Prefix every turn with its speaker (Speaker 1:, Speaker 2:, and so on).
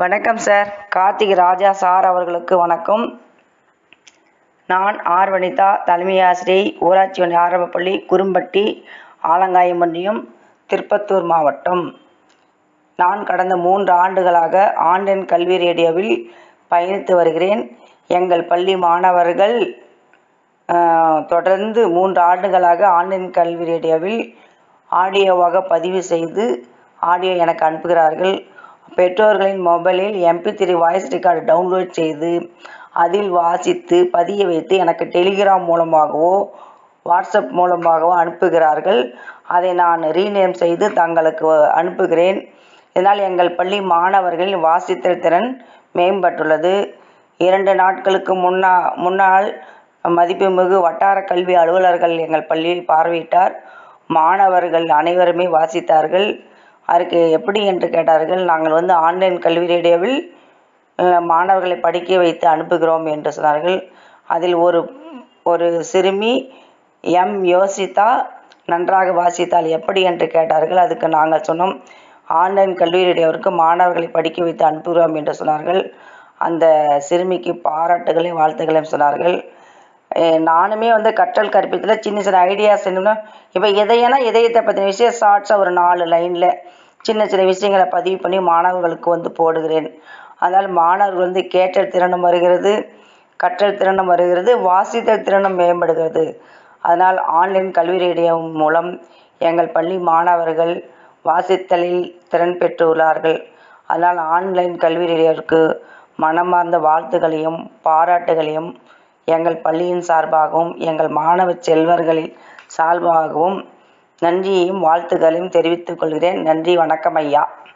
Speaker 1: வணக்கம் சார். கார்த்திக் ராஜா சார் அவர்களுக்கு வணக்கம். நான் ஆர் வனிதா தலைமை ஆசிரியை ஊராட்சி ஒன்றிய ஆரம்பப்பள்ளி குறும்பட்டி ஆலங்காயமன்றியம் திருப்பத்தூர் மாவட்டம். நான் கடந்த மூன்று ஆண்டுகளாக ஆன்லைன் கல்வி ரேடியோவில் பயணித்து வருகிறேன். எங்கள் பள்ளி மாணவர்கள் தொடர்ந்து மூன்று ஆண்டுகளாக ஆன்லைன் கல்வி ரேடியோவில் ஆடியோவாக பதிவு செய்து ஆடியோ எனக்கு அனுப்புகிறார்கள். பெற்றோர்களின் மொபைலில் MP three voice record download செய்து அதில் வாசித்து பதிய வைத்து எனக்கு டெலிகிராம் மூலமாகவோ வாட்ஸ்அப் மூலமாகவோ அனுப்புகிறார்கள். அதை நான் ரீநேம் செய்து தங்களுக்கு அனுப்புகிறேன். இதனால் எங்கள் பள்ளி மாணவர்களின் வாசித்தல் திறன் மேம்பட்டுள்ளது. இரண்டு நாட்களுக்கு முன்னா முன்னால் மதிப்புமிகு வட்டார கல்வி அலுவலர்கள் எங்கள் பள்ளியில் பார்வையிட்டார். மாணவர்கள் அனைவருமே வாசித்தார்கள். அதற்கு எப்படி என்று கேட்டார்கள். நாங்கள் வந்து ஆன்லைன் கல்வி ரேடியோவில் மாணவர்களை படிக்க வைத்து அனுப்புகிறோம் என்று சொன்னார்கள். அதில் ஒரு ஒரு சிறுமி எம். யோசித்தா நன்றாக வாசித்தால் எப்படி என்று கேட்டார்கள். அதுக்கு நாங்கள் சொன்னோம் ஆன்லைன் கல்வி ரேடியோவிற்கு மாணவர்களை படிக்க வைத்து அனுப்புகிறோம் என்று சொன்னார்கள். அந்த சிறுமிக்கு பாராட்டுகளையும் வாழ்த்துக்களையும் சொன்னார்கள். நானுமே வந்து கற்றல் கற்பித்தில் சின்ன சின்ன ஐடியாஸ் என்னன்னா இப்போ எதையனா இதயத்தை பற்றின விஷயம் ஷார்ட்ஸாக ஒரு நாலு லைனில் சின்ன சின்ன விஷயங்களை பதிவு பண்ணி மாணவர்களுக்கு வந்து போடுகிறேன். அதனால் மாணவர்கள் வந்து கேட்டல் திறனும் வருகிறது கற்றல் திறனும் வருகிறது வாசித்தல் திறனும் மேம்படுகிறது. அதனால் ஆன்லைன் கல்வி ரேடியோ மூலம் எங்கள் பள்ளி மாணவர்கள் வாசித்தலில் திறன் பெற்றுள்ளார்கள். அதனால் ஆன்லைன் கல்வி ரேடியோவிற்கு மனமார்ந்த வாழ்த்துகளையும் பாராட்டுகளையும் எங்கள் பள்ளியின் சார்பாகவும் எங்கள் மாணவ செல்வர்களின் சார்பாகவும் நன்றியையும் வாழ்த்துக்களையும் தெரிவித்துக் கொள்கிறேன். நன்றி வணக்கம் ஐயா.